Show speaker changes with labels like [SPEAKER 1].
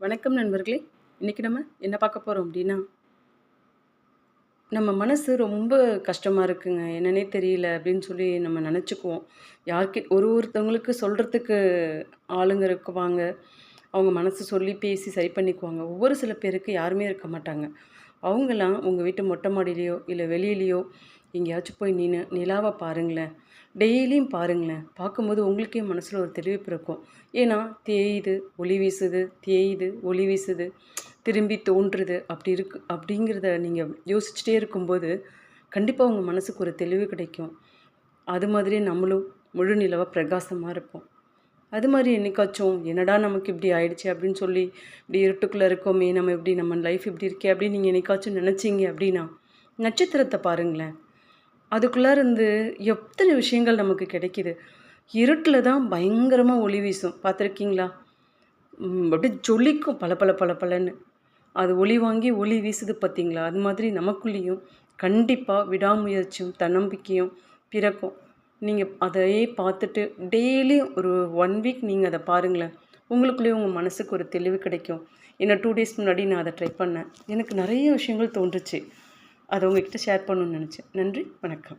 [SPEAKER 1] வணக்கம் நண்பர்களே. இன்றைக்கி நம்ம என்ன பார்க்க போகிறோம் அப்படின்னா நம்ம மனசு ரொம்ப கஷ்டமாக இருக்குங்க. என்னன்னே தெரியல அப்படின்னு சொல்லி நம்ம நினச்சிக்குவோம். யாருக்கு ஒரு ஒருத்தவங்களுக்கு சொல்கிறதுக்கு ஆளுங்க இருக்குவாங்க. அவங்க மனசு சொல்லி பேசி சரி பண்ணிக்குவாங்க. ஒவ்வொரு சில பேருக்கு யாருமே இருக்க மாட்டாங்க. அவங்களாம் உங்கள் வீட்டு மொட்டை மாடியிலையோ இல்லை வெளியிலையோ எங்கேயாச்சும் போய் நின்று நிலாவை பாருங்களேன். டெய்லியும் பாருங்களேன். பார்க்கும்போது உங்களுக்கே மனசில் ஒரு தெளிவு பிறக்கும் ஏன்னா தேயுது ஒளி வீசுது தேயுது ஒளி வீசுது திரும்பி தோன்றுது. அப்படி இருக்கு அப்படிங்கிறத நீங்கள் யோசிச்சுட்டே இருக்கும்போது கண்டிப்பாக உங்கள் மனசுக்கு ஒரு தெளிவு கிடைக்கும். அது மாதிரி நம்மளும் முழு நிலவாக பிரகாசமாக இருப்போம். அது மாதிரி என்னைக்காச்சும் என்னடா நமக்கு இப்படி ஆயிடுச்சு அப்படின்னு சொல்லி இப்படி இருட்டுக்குள்ளே இருக்கோமே நம்ம இப்படி நம்ம லைஃப் இப்படி இருக்கே அப்படின்னு நீங்கள் என்னைக்காச்சும் நினச்சிங்க அப்படின்னா நட்சத்திரத்தை பாருங்களேன். அதுக்குள்ளே இருந்து எத்தனை விஷயங்கள் நமக்கு கிடைக்கிது. இருட்டில் தான் பயங்கரமாக ஒளி வீசும். பார்த்துருக்கீங்களா? அப்படியே ஜொலிக்கும் பல பல பல பலன்னு அது ஒளி வாங்கி ஒளி வீசுது பார்த்தீங்களா? அது மாதிரி நமக்குள்ளேயும் கண்டிப்பாக விடாமுயற்சியும் தன்னம்பிக்கையும் பிறக்கும். நீங்கள் அதையே பார்த்துட்டு டெய்லியும் ஒரு ஒன் வீக் நீங்கள் அதை பாருங்களேன். உங்களுக்குள்ளேயே உங்கள் மனசுக்கு ஒரு தெளிவு கிடைக்கும். ஏன்னா டூ டேஸ் முன்னாடி நான் அதை ட்ரை பண்ணேன். எனக்கு நிறைய விஷயங்கள் தோன்றுச்சு. அதை உங்ககிட்ட ஷேர் பண்ணணும்னு நினச்சேன். நன்றி வணக்கம்.